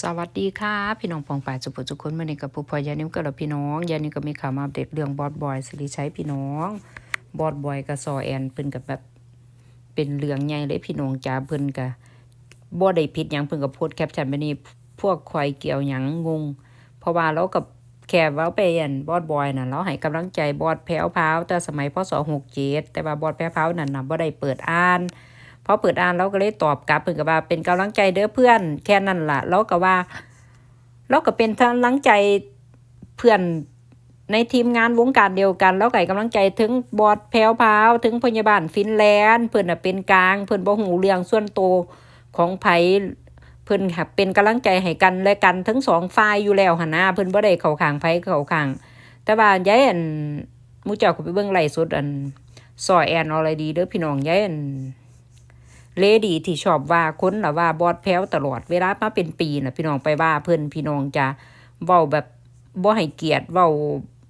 สวัสดีค่ะพี่น้องปองป่ายสุภสุคนมื่อนี้กับผู้พอยานิ่มกับเราพี่น้องยานี่ก็มีข่าวมาอัปเดตเรื่องบอสบอยสิริชัยพี่น้องบอสบอยกับซอแอนเพิ่นกับแบบเป็นเรื่องใหญ่เลยพี่น้องจ้าเพิ่นกับบ่ได้ผิดหยังเพิ่นกับโพสแคปชั่นไปนี่พวกคอยเกี่ยวหยังงง เพราะว่าเรากับแค่เว้าไปอันบอสบอยน่ะเราให้กำลังใจบอสแพ้วพาวแต่สมัยพศ67แต่ว่าบอสแพ้วพาวนั่นน่ะบ่ได้เปิดอ่าน พอเปิดอ่านเราก็เลยตอบกลับเพิ่นก็ว่าเป็นกำลังใจเด้อเพื่อนแค่นั้นล่ะเราก็ว่าเราก็เป็นกำลังใจเพื่อนในทีมงานวงการเดียวกัน แล้วก็ให้กำลังใจถึงบอดแพรวพาวถึงพยาบาลฟินแลนด์เพิ่นน่ะเป็นกลาง เพิ่อนบ่หูเรื่องส่วนตัวของไผเพิ่อนเป็นกำลังใจให้กันและกันทั้งสองฝ่ายอยู่แล้วหั่นะเพิ่อนบ่ได้เข้าขางไผเข้าขาง แต่ว่ายายอันมูเจ้าก็ไปเบิ่งไหลฟ์สดอันซอยแอนออลดีเด้อพี่น้องยายอัน เลดี้ที่ชอบว่าคนละว่าบอดแพ้วตลอดเวลามาเป็นปีนะพี่น้องไปว่าเพิ่อนพี่น้องจะเว้าแบบบ่ให้เกียรติเว้า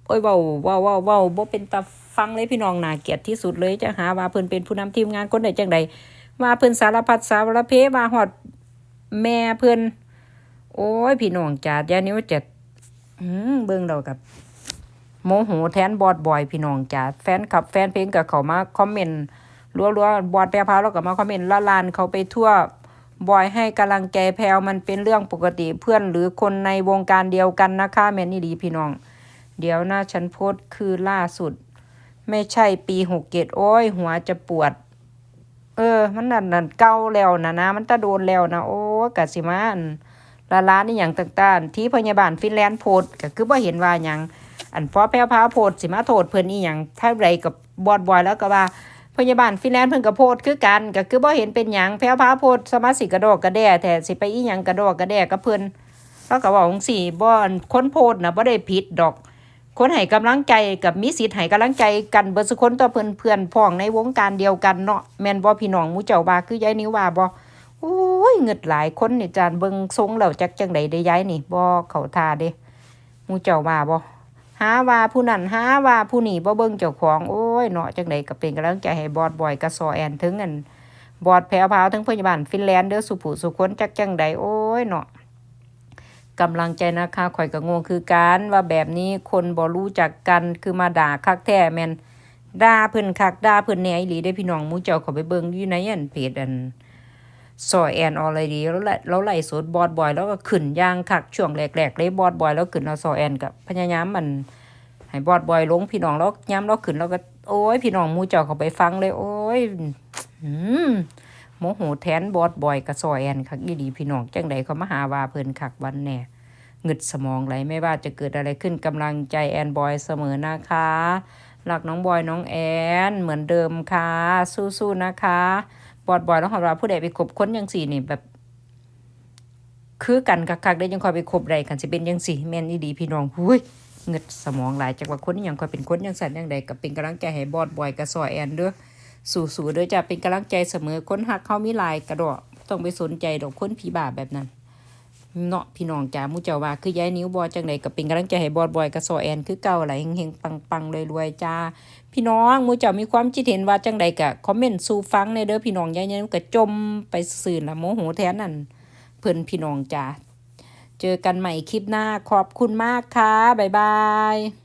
โอ้ยเว้าเว้าเว้าเว้าบ่เป็นตาฟังเลยพี่น้องนาเกลียดที่สุดเลยจะหาว่าเพิ่นเป็นผู้นำทีมงานคนใดจังใดว่าเพิ่นสารพัดสารเพว่าฮอดแม่เพิ่นโอ้ยพี่น้องจ้าอย่านิ้วจะอืมเบิ่งเรากับโมโหแทนบอดบอยพี่น้องจ้าแฟนคลับแฟนเพลงก็เขามาคอมเมนต์ รัวๆบอดแพรพาวแล้วก็มาคอมเมนต์ละลานเขาไปทั่วบอยให้กำลังใจแพรวมันเป็นเรื่องปกติเพื่อนหรือคนในวงการเดียวกันนะคะแมนนี่ดีพี่น้อง เดี๋ยวนะฉันโพสคือล่าสุด ไม่ใช่ปีหกเกตโอ้ย หัวจะปวด เออ มันนั่นนั่นเก่าแล้วนะนะ มันตะโดนแล้วนะ โอ้กะสิมาอันละล้านนี่อย่างต่างๆ ที่พยาบาลฟินแลนด์โพสก็คือบ่าเห็นว่าหยังอันพอแพ้วพาโพสสิมาโทษเพิ่นอีหยังถ้าไรกับบอดบอยแล้วก็ว่า พยาบาลฟินแลนด์เพิ่นก็โพดคือกันก็คือบ่เห็นเป็นหยังแพ้วพาโพดสมาสิกระดอกกระแด่แต่สิไปอีหยังกระดอกกระแด่กับเพิ่นแล้วก็เว้าจังซี่บ่อนค้นโพดนะบ่ได้ผิดดอก คนให้กำลังใจกับมีสิทธิ์ให้กำลังใจกันเบิดสุคนต่อเพิ่อนเพื่อนพ้องในวงการเดียวกันเนาะแมนบ่พี่น้องมูเจ้าว่าคือยายนิ้วว่าบ่โอ้ยเงิดหลายคนนี่จานเบิงทรงแล้วจักจังใดได้ยายนี่บ่เขาทาเด้มูเจ้าว่าบ่ หาว่าผู้นั้นหาว่าผู้นี้บ่เบิ่งเจ้าของโอ้ยเนาะจังไดก็เป็นกำลังใจให้บอดบอยกับซอแอนถึงอันบอดแพรวพาวถึงพยาบาลฟินแลนด์เด้อสุผู้สุคนจักจังใดโอ้ยเนาะกำลังใจนะคะข่อยก็งงคือการว่าแบบนี้คนบ่รู้จักกันคือมาด่าคักแท้แม่นด่าเพิ่นคักด่าเพิ่นแหน่อีหลีได้พี่น้องหมู่เจ้าขาไปเบิ่งอยู่ในอันเพจอัน ซอยแอนออลดีแล้วล่แล้วไหล่สดบอดบอย แล้วก็ขึ้นย่างคักช่วงแรกๆเลยบอดบอย แล้วขึ้นเอาซอยแอนกับพยายามมันให้บอดบอยลงพี่น้องแล้วย้ำแล้วขึ้นแล้วก็โอ้ยพี่น้องมูเจ้าเขาไปฟังเลย โอ้ยอืมโมโหแทนบอดบอยกับซอยแอนคักอีดีพี่น้องจังใดเขามาหาว่าเพิ่นคักวันแน่เงึดสมองไหลไม่ว่าจะเกิดอะไรขึ้นกำลังใจแอนบอยเสมอนะคะรักน้องบอยน้องแอนเหมือนเดิมค่ะสู้ๆนะคะ บอดบอยแล้วของเราผู้ใดไปคบคนยังสี่นี่แบบ คือกันคักๆได้ยังคอยไปคบใดกันสิเป็นยังสี่แม่นอีดีพี่น้องหุ้ยเงึดสมองหลายจากว่าคนนี่ยังคอยเป็นคนยังสันยังใดกับเป็นกำลังใจให้บอดบอยกับซอยแอนเด้อสู่ๆเด้อจะเป็นกำลังใจเสมอคนหักเขามีลายกระดอกต้องไปสนใจดอกคนผีบาแบบนั้น เนาะพี่น้องจ๋ามูเจ้าว่าคือยายนิ้วบอจังใดก็เป็นกำลังใจให้บอดบอยกับซอแอน คือเก่าไหลเฮงๆปังๆรวยๆจ้า พี่น้องมูเจ้ามีความคิดเห็นว่าจังใดกะคอมเมนต์สู่ฟังในเด้อพี่น้องยายนิ้วก็จมไปสื่อละโมโหแทนนั่นเพิ่นพี่น้องจ้าเจอกันใหม่คลิปหน้าขอบคุณมากค่ะบ๊ายบาย